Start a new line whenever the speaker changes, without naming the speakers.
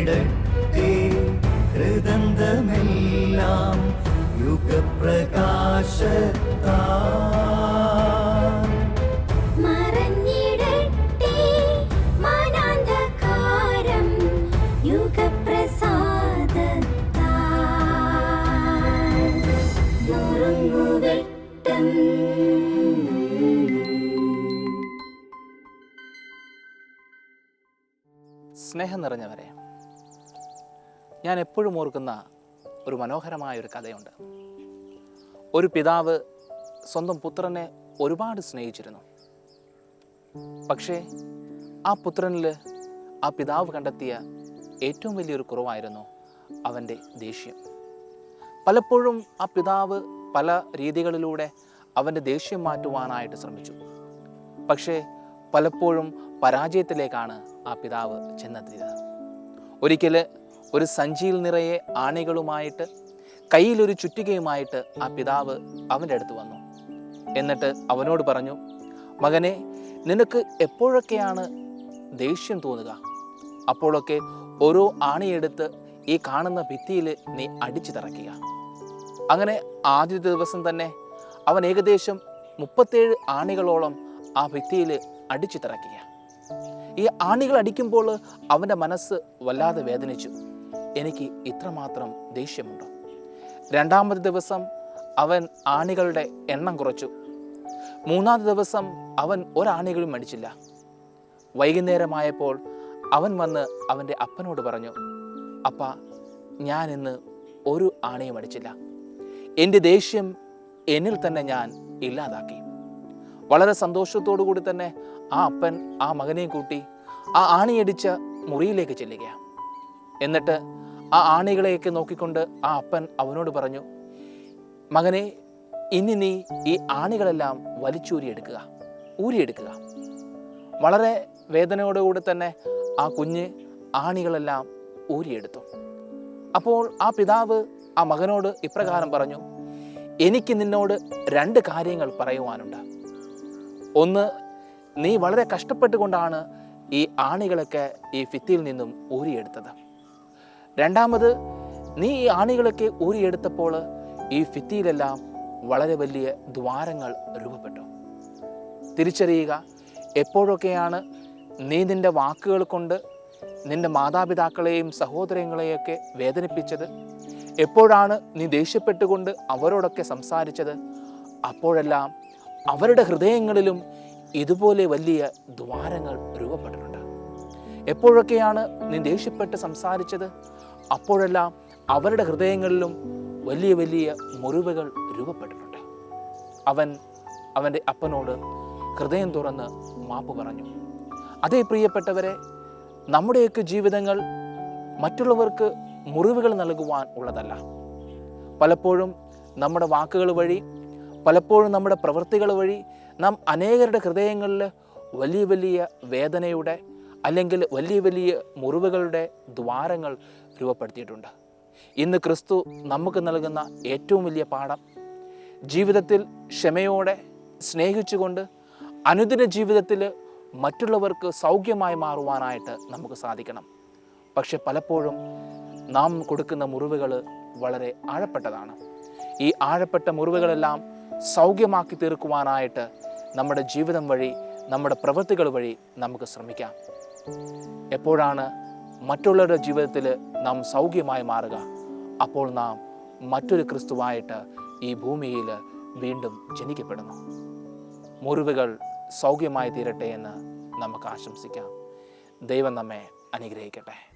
ഇറങ്ങിടട്ടെ ഹൃദന്തമെല്ലാം യുഗപ്രകാശത്താ
സ്നേഹം നിറഞ്ഞവരെ ഞാൻ എപ്പോഴും ഓർക്കുന്ന ഒരു മനോഹരമായ ഒരു കഥയുണ്ട്. ഒരു പിതാവ് സ്വന്തം പുത്രനെ ഒരുപാട് സ്നേഹിച്ചിരുന്നു. പക്ഷേ ആ പുത്രനിൽ ആ പിതാവ് കണ്ടെത്തിയ ഏറ്റവും വലിയൊരു കുറവായിരുന്നു അവന്റെ ദേഷ്യം. പലപ്പോഴും ആ പിതാവ് പല രീതികളിലൂടെ അവന്റെ ദേഷ്യം മാറ്റുവാനായിട്ട് ശ്രമിച്ചു. പക്ഷേ പലപ്പോഴും പരാജയത്തിലേക്കാണ് ആ പിതാവ് ചെന്നെത്തിയത്. ഒരിക്കൽ ഒരു സഞ്ചിയിൽ നിറയെ ആണികളുമായിട്ട് കയ്യിലൊരു ചുറ്റികയുമായിട്ട് ആ പിതാവ് അവന്റെ അടുത്ത് വന്നു. എന്നിട്ട് അവനോട് പറഞ്ഞു മകനെ നിനക്ക് എപ്പോഴൊക്കെയാണ് ദേഷ്യം തോന്നുക? അപ്പോഴൊക്കെ ഓരോ ആണിയെടുത്ത് ഈ കാണുന്ന ഭിത്തിയിൽ നീ അടിച്ചു തറയ്ക്കുക. അങ്ങനെ ആദ്യ ദിവസം തന്നെ അവൻ ഏകദേശം മുപ്പത്തേഴ് ആണികളോളം ആ ഭിത്തിയിൽ അടിച്ചു തറയ്ക്കുക. ഈ ആണികൾ അടിക്കുമ്പോൾ അവന്റെ മനസ്സ് വല്ലാതെ വേദനിച്ചു. എനിക്ക് ഇത്രമാത്രം ദേഷ്യമുണ്ട്? രണ്ടാമത് ദിവസം അവൻ ആണികളുടെ എണ്ണം കുറച്ചു. മൂന്നാമത്തെ ദിവസം അവൻ ഒരാണികളും മടിച്ചില്ല. വൈകുന്നേരമായപ്പോൾ അവൻ വന്ന് അവന്റെ അപ്പനോട് പറഞ്ഞു അപ്പ ഞാൻ ഇന്ന് ഒരു ആണിയും അടിച്ചില്ല എന്റെ ദേഷ്യം എന്നിൽ തന്നെ ഞാൻ ഇല്ലാതാക്കി. വളരെ സന്തോഷത്തോടു കൂടി തന്നെ ആ അപ്പൻ ആ മകനെയും കൂട്ടി ആ ആണിയടിച്ച മുറിയിലേക്ക് ചെല്ലുക എന്നിട്ട് ആ ആണികളെയൊക്കെ നോക്കിക്കൊണ്ട് ആ അപ്പൻ അവനോട് പറഞ്ഞു മകനെ ഇനി നീ ഈ ആണികളെല്ലാം വലിച്ചൂരിയെടുക്കുക ഊരിയെടുക്കുക. വളരെ വേദനയോടുകൂടി തന്നെ ആ കുഞ്ഞ് ആണികളെല്ലാം ഊരിയെടുത്തു. അപ്പോൾ ആ പിതാവ് ആ മകനോട് ഇപ്രകാരം പറഞ്ഞു എനിക്ക് നിന്നോട് രണ്ട് കാര്യങ്ങൾ പറയുവാനുണ്ട്. ഒന്ന് നീ വളരെ കഷ്ടപ്പെട്ടുകൊണ്ടാണ് ഈ ആണികളൊക്കെ ഈ ഫിത്തിയിൽ നിന്നും ഊരിയെടുത്തത്. രണ്ടാമത് നീ ഈ ആണികളൊക്കെ ഊരിയെടുത്തപ്പോൾ ഈ ഭിത്തിയിലെല്ലാം വളരെ വലിയ ദ്വാരങ്ങൾ രൂപപ്പെട്ടു. തിരിച്ചറിയുക എപ്പോഴൊക്കെയാണ് നീ നിന്റെ വാക്കുകൾ കൊണ്ട് നിന്റെ മാതാപിതാക്കളെയും സഹോദരങ്ങളെയൊക്കെ വേദനിപ്പിച്ചത്? എപ്പോഴാണ് നീ ദേഷ്യപ്പെട്ടുകൊണ്ട് അവരോടൊക്കെ സംസാരിച്ചത്? അപ്പോഴെല്ലാം അവരുടെ ഹൃദയങ്ങളിലും ഇതുപോലെ വലിയ ദ്വാരങ്ങൾ രൂപപ്പെട്ടിട്ടുണ്ട്. എപ്പോഴൊക്കെയാണ് നീ ദേഷ്യപ്പെട്ട് സംസാരിച്ചത്? അപ്പോഴെല്ലാം അവരുടെ ഹൃദയങ്ങളിലും വലിയ വലിയ മുറിവുകൾ രൂപപ്പെട്ടിട്ടുണ്ട്. അവൻ അവന്റെ അപ്പനോട് ഹൃദയം തുറന്ന് മാപ്പ് പറഞ്ഞു. അതേ പ്രിയപ്പെട്ടവരെ നമ്മുടെയൊക്കെ ജീവിതങ്ങൾ മറ്റുള്ളവർക്ക് മുറിവുകൾ നൽകുവാൻ ഉള്ളതല്ല. പലപ്പോഴും നമ്മുടെ വാക്കുകൾ വഴി പലപ്പോഴും നമ്മുടെ പ്രവൃത്തികൾ വഴി നാം അനേകരുടെ ഹൃദയങ്ങളിൽ വലിയ വലിയ വേദനയുടെ അല്ലെങ്കിൽ വലിയ വലിയ മുറിവുകളുടെ ദ്വാരങ്ങൾ രൂപപ്പെടുത്തിയിട്ടുണ്ട്. ഇന്ന് ക്രിസ്തു നമുക്ക് നൽകുന്ന ഏറ്റവും വലിയ പാഠം ജീവിതത്തിൽ ക്ഷമയോടെ സ്നേഹിച്ചുകൊണ്ട് അനുദിന ജീവിതത്തിൽ മറ്റുള്ളവർക്ക് സൗഖ്യമായി മാറുവാനായിട്ട് നമുക്ക് സാധിക്കണം. പക്ഷെ പലപ്പോഴും നാം കൊടുക്കുന്ന മുറിവുകൾ വളരെ ആഴപ്പെട്ടതാണ്. ഈ ആഴപ്പെട്ട മുറിവുകളെല്ലാം സൗഖ്യമാക്കി തീർക്കുവാനായിട്ട് നമ്മുടെ ജീവിതം വഴി നമ്മുടെ പ്രവൃത്തികൾ വഴി നമുക്ക് ശ്രമിക്കാം. എപ്പോഴാണ് മറ്റുള്ളവരുടെ ജീവിതത്തിൽ നാം സൗഖ്യമായി മാറുക? അപ്പോൾ നാം മറ്റൊരു ക്രിസ്തുവായിട്ട് ഈ ഭൂമിയിൽ വീണ്ടും ജനിക്കപ്പെടുന്നു. മുറിവുകൾ സൗഖ്യമായി തീരട്ടെ എന്ന് നമുക്ക് ആശംസിക്കാം.
ദൈവം നമ്മെ അനുഗ്രഹിക്കട്ടെ.